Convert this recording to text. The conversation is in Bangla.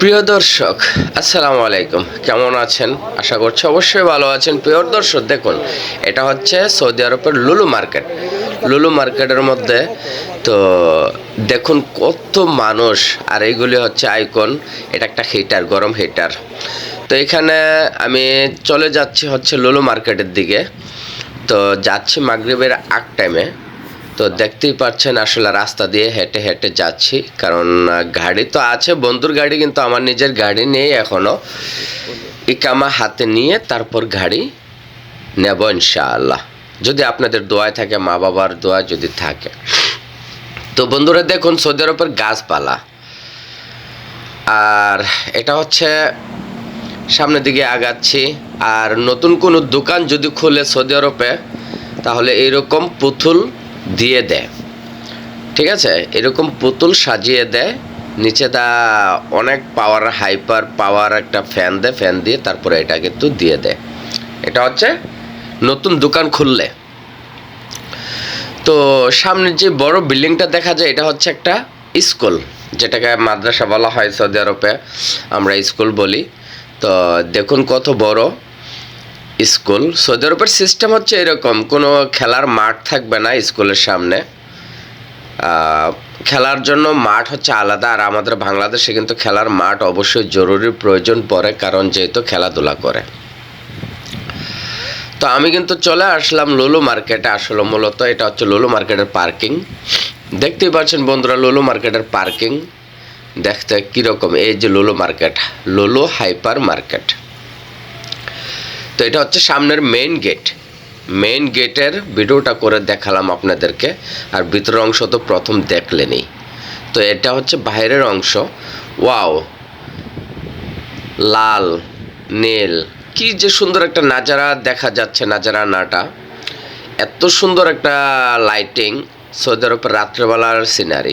প্রিয় দর্শক, আসসালামু আলাইকুম। কেমন আছেন? আশা করছি অবশ্যই ভালো আছেন। প্রিয় দর্শক, দেখুন, এটা হচ্ছে সৌদি আরবের লুলু মার্কেট। লুলু মার্কেটের মধ্যে, তো দেখুন কত মানুষ, আর এইগুলি হচ্ছে আইকন, এটা একটা হিটার, গরম হিটার। তো এখানে আমি চলে যাচ্ছি হচ্ছে লুলু মার্কেটের দিকে। তো যাচ্ছি মাগরিবের আগ টাইমে তো দেখতেই পাচ্ছেন আসলে রাস্তা দিয়ে হেঁটে হেঁটে যাচ্ছি। কারণ গাড়ি তো আছে, বন্ধুর গাড়ি কিন্তু আমার নিজের গাড়ি নেই এখনও। ইকামা হাতে নিয়ে তারপর গাড়ি নেব ইনশাআল্লাহ। যদি আপনাদের দোয়ায় থাকে, মা বাবার দোয়া যদি থাকে। তো বন্ধুরা দেখুন, সৌদি আরবের গাছপালা। আর এটা হচ্ছে সামনের দিকে আগাচ্ছি। আর নতুন কোনো দোকান যদি খুলে সৌদি আরবে, তাহলে এরকম পুতুল দিয়ে দেয়। ঠিক আছে? এরকম পুতুল সাজিয়ে দেয়। নিচে দা অনেক পাওয়ার হাইপার পাওয়ার একটা ফ্যান দেয় ফ্যান দিয়ে তারপরে এটা কিন্তু দিয়ে দেয়। এটা হচ্ছে নতুন দোকান খুললে। তো সামনে যে বড় বিল্ডিংটা দেখা যায়, এটা হচ্ছে একটা স্কুল, যেটাকে মাদ্রাসা বলা হয় সৌদি আরবে। আমরা স্কুল বলি। তো দেখুন কত বড়। স্কুল। সৌদি আরবের সিস্টেম হচ্ছে এরকম, কোনো খেলার মাঠ থাকবে না স্কুলের সামনে। খেলার জন্য মাঠ হচ্ছে আলাদা, আর আমাদের বাংলাদেশে কিন্তু খেলার মাঠ অবশ্যই জরুরি, প্রয়োজন পড়ে, কারণ যেহেতু খেলাধুলা করে। তো আমি কিন্তু চলে আসলাম লুলু মার্কেটে আসলে, মূলত এটা হচ্ছে লুলু মার্কেটের পার্কিং। দেখতেই পাচ্ছেন বন্ধুরা, লুলু মার্কেটের পার্কিং। দেখতে কীরকম, এই যে লুলু মার্কেট, লুলু হাইপার মার্কেট। এটা হচ্ছে সামনের মেইন গেট মেইন গেটের ভিডিওটা করে দেখালাম আপনাদেরকে, আর ভিতরের অংশ তো প্রথম দেখলেনই। তো এটা হচ্ছে বাইরের অংশ। ওয়াও লাল, নীল, কি যে সুন্দর একটা নাজারা দেখা যাচ্ছে নাজারা নাটা। এত সুন্দর একটা লাইটিং সৌদি আরবের রাত্রেবেলার সিনারি